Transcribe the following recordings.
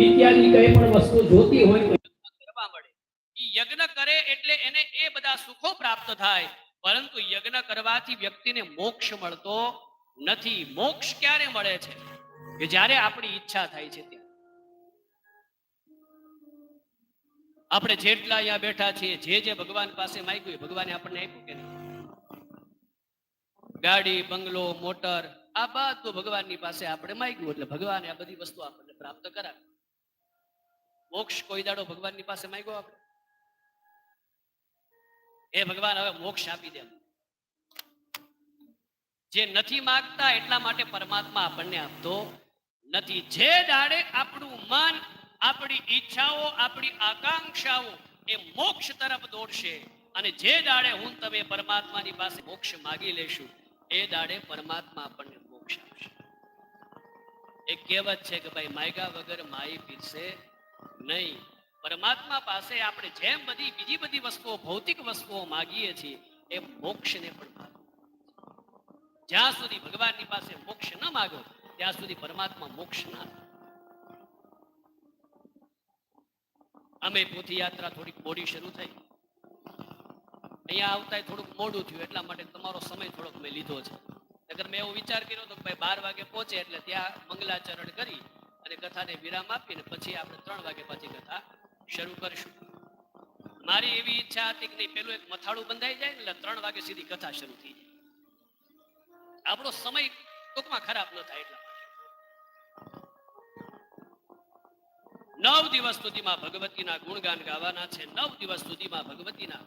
ઇત્યાદિ કઈ પણ વસ્તુ જોતી હોય તો કરવા મળે. ઈ યજ્ઞ કરે એટલે એને એ બધા સુખો પ્રાપ્ત થાય. પરંતુ યજ્ઞ કરવાથી વ્યક્તિને મોક્ષ મળતો નથી. મોક્ષ ક્યારે મળે છે? કે જ્યારે આપણી ઈચ્છા થાય છે ત્યારે. આપણે જેટલા અહીંયા બેઠા છીએ, જે જે ભગવાન પાસે માંગ્યું ભગવાને આપણને આપ્યું કે ગાડી, બંગલો, મોટર, આ બધું ભગવાનની પાસે આપણે માંગ્યું. એટલે ભગવાને આ બધી વસ્તુ આપણને પ્રાપ્ત કરાવી. મોક્ષ કોઈ દાડો ભગવાનની પાસે માંગ્યો આપણે? એ ભગવાન, હવે મોક્ષ આપી દે. જે નથી માંગતા એટલા માટે પરમાત્મા આપણને આપતો નથી. જે દાડે આપણું મન, આપણી ઈચ્છાઓ, આપણી આકાંક્ષાઓ એ મોક્ષ તરફ દોડશે અને જે દાડે હું તમે પરમાત્માની પાસે મોક્ષ માગી લેશું, એ દાડે પરમાત્મા આપણને મોક્ષ આપશે. એક કહેવત છે કે ભાઈ, માયગા વગર માઈ પીરશે નહીં. પરમાત્મા પાસે આપણે જેમ બધી બીજી બધી વસ્તુઓ, ભૌતિક વસ્તુઓ માગીએ છીએ એ મોક્ષને પણ જ્યાં સુધી ભગવાનની પાસે મોક્ષ ન માગો, ત્યાં સુધી પરમાત્મા મોક્ષ ના અમે પોથી યાત્રા થોડીક મોડી શરૂ થઈ. અહીંયા આવતા થોડુંક મોડું થયું, એટલા માટે તમારો સમય થોડોક મેં લીધો છે. નગર મેં એવો વિચાર કર્યો તો ભાઈ બાર વાગે પહોંચે એટલે ત્યાં મંગલાચરણ કરી અને કથાને વિરામ આપીને પછી આપણે ત્રણ વાગે પછી કથા શરૂ કરીશું. મારી એવી ઈચ્છા હતી કે નહીં, પેલું એક મથાળું બંધાઈ જાય ને એટલે ત્રણ વાગે સીધી કથા શરૂ થઈ જાય. આપણો સમય ટૂંકમાં ખરાબ ન થાય એટલા નવ દિવસ સુધીમાં ભગવતીના ગુણગાન ગાવાના છે. નવ દિવસ સુધીમાં ભગવતીના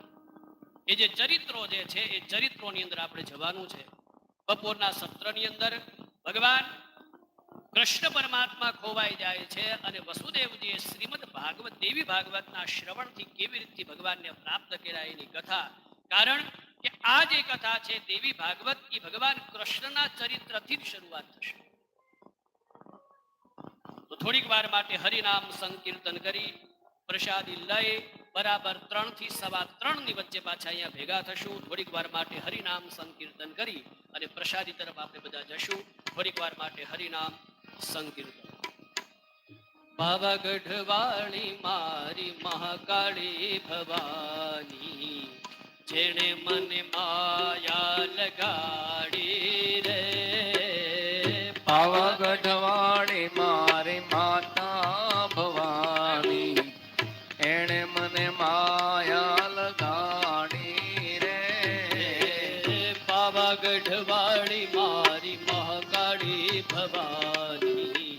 એ જે ચરિત્રો જે છે, એ ચરિત્રોની અંદર આપણે જવાનું છે. બપોરના સત્રની અંદર ભગવાન કૃષ્ણ પરમાત્મા ખોવાઈ જાય છે અને વસુદેવજીએ શ્રીમદ ભાગવત, દેવી ભાગવતના શ્રવણથી કેવી રીતે ભગવાનને પ્રાપ્ત કર્યા એની કથા? કારણ કે આ જે કથા છે, દેવી ભાગવત, એ ભગવાન કૃષ્ણના ચરિત્રથી જ શરૂઆત થશે. તો થોડીક વાર માટે હરિનામ સંકીર્તન કરી, પ્રસાદી લઈ, બરાબર ત્રણથી સવા ત્રણની વચ્ચે પાછા અહીંયા ભેગા થશું. થોડીક વાર માટે હરિનામ સંકીર્તન કરી અને પ્રસાદી તરફ આપણે બધા જશું. થોડીક વાર માટે હરિનામ સંકીર્તન. પાવાગઢ વાળી મારી મહાકાળી ભવાની, જેણે મને માયા લગાડી રે. પાવાગઢવાળી મારી માતા ભવાની, એણે મને માયા લગાડી રે. પાવાગઢ વાળી મારી મહાકાળી ભવાની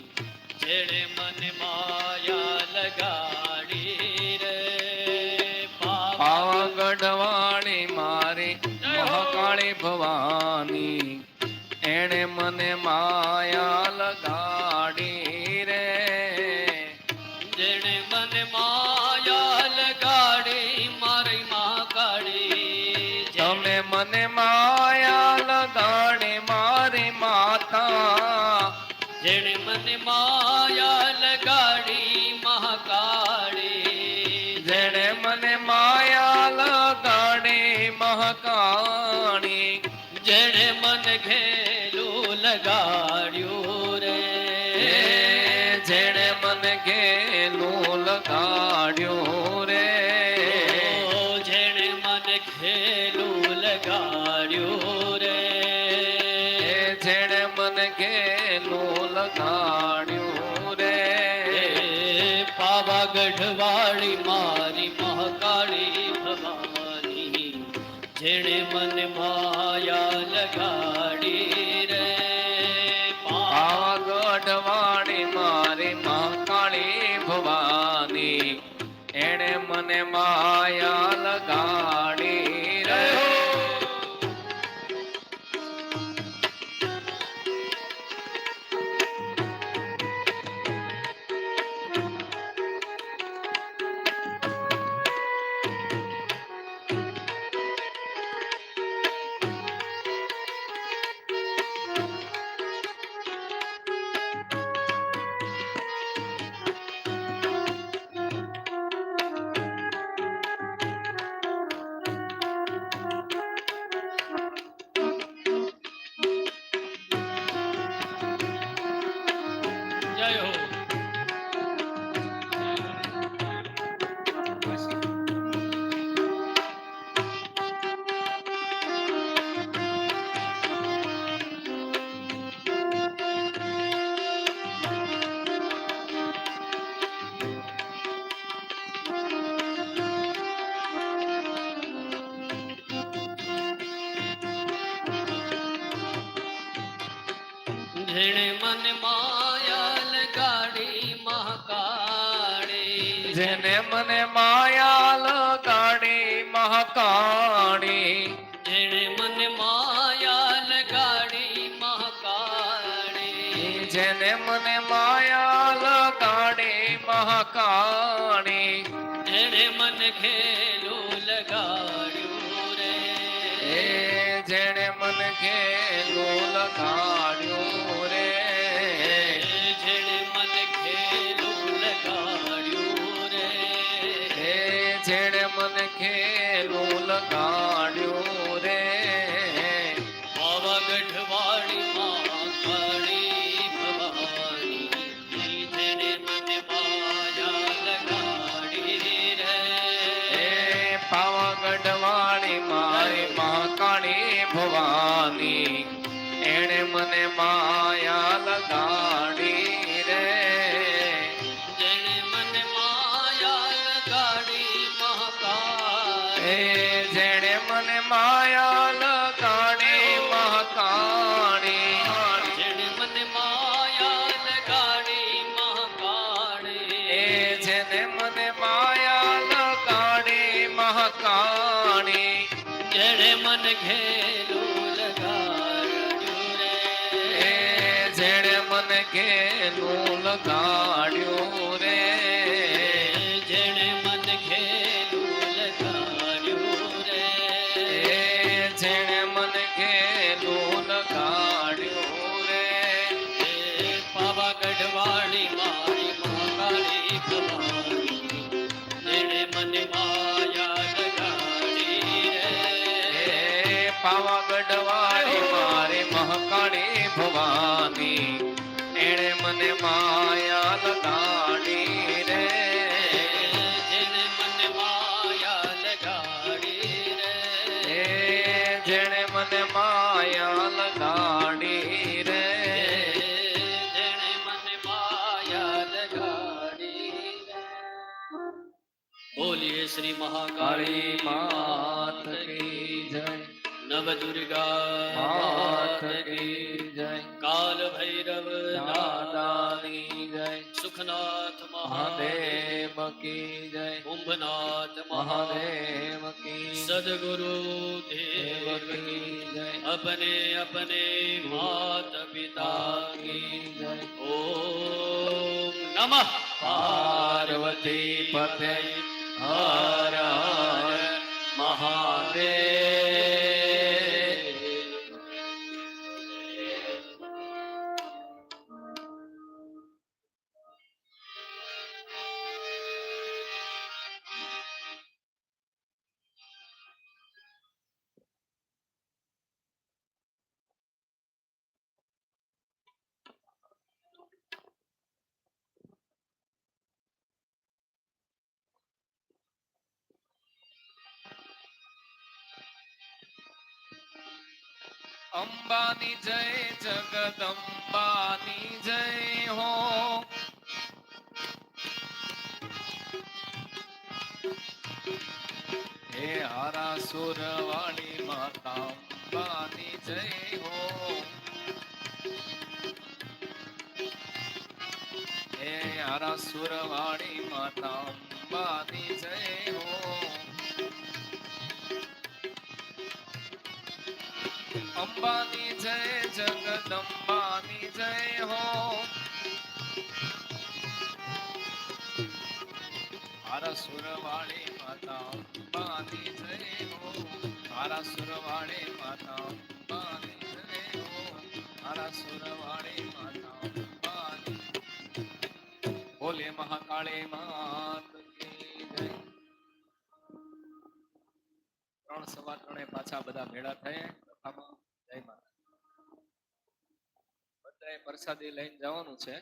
જેણે મને માયા લગાડી રે. મારી મહાકાળી ભવાની એણે મને માયા મને માયા લગાડી મહાકાળી. જેણે મને માયા લગાડી મહાકાળી. જેણે મન ઘેલું લગાડ્યું રે. જેણે મને ગેલું લગાડ્યું રે. જેણે મન ઘેલું વાળી મારી મહાકાળી ભવાની, જેણે મને માયા લગાડી રે. પા- પાવાગઢવાળી મારી મહાકાળી ભવાની, એણે મને માયા લગાડી જય હો જેણે જેને મને માયા લગાડી મહાકાળી. જેને મને માયા લગાડી મહાકાળી. જેને મને માયા લગાડી મહાકાળી. જેને મન ખેલું લગાડ્યું રે. જેને જેણે મન ખેલું લગાડ્યું ખેલું લગાડ્યું રે. પાવાગઢ વાળી માં કાળી ભવાની મને માયા લગાડી રે. એ પાવાગઢ વાળી મારી મહાકાળી ભવાની, એણે મને માયા લગાડી જેને મને માયા લગાડી મહાકાળી જેણે મન ઘેલું લગાડ્યું રે. જેણે મન ઘેલું લગાડ્યું રે. જેણે મન ખેલું એ મારે મહાકાળી ભવાની. એણે મને માયા લગાડી રે. જેણે મને માયા લગાડી રે. જેણે મને માયા લગાડી રે. જેણે મને માયા લગાડી રે. બોલીએ શ્રી મહાકાળી જય બજુર્ગા માત કી જય કાલ ભૈરવ દાદાની જય સુખનાથ મહાદેવ કી જય કુંભનાથ મહાદેવ કી સદગુરુ દેવ કી જય અપને અપને માત પિતા કી જય ઓમ નમઃ પાર્વતી પતે હર હર મહાદેવ અંબાની જય જગદંબાની જય હો. હે હારા સુર વાળી માતા અંબાની જય હો. હે હારા સુર વાળી માતા અંબાની જય હો. અંબાની જય, જગદંબાની જય હો. મારા સુરવાળી માતા અંબાની જય હો. મારા સુરવાળી માતા અંબાની જય હો. મારા સુરવાળી માતા અંબાની બોલે મહાકાળી માત ત્રણ સવા ત્રણે પાછા બધા ભેળા થયા. જય માતા બધાએ પ્રસાદી લઈને જવાનું છે.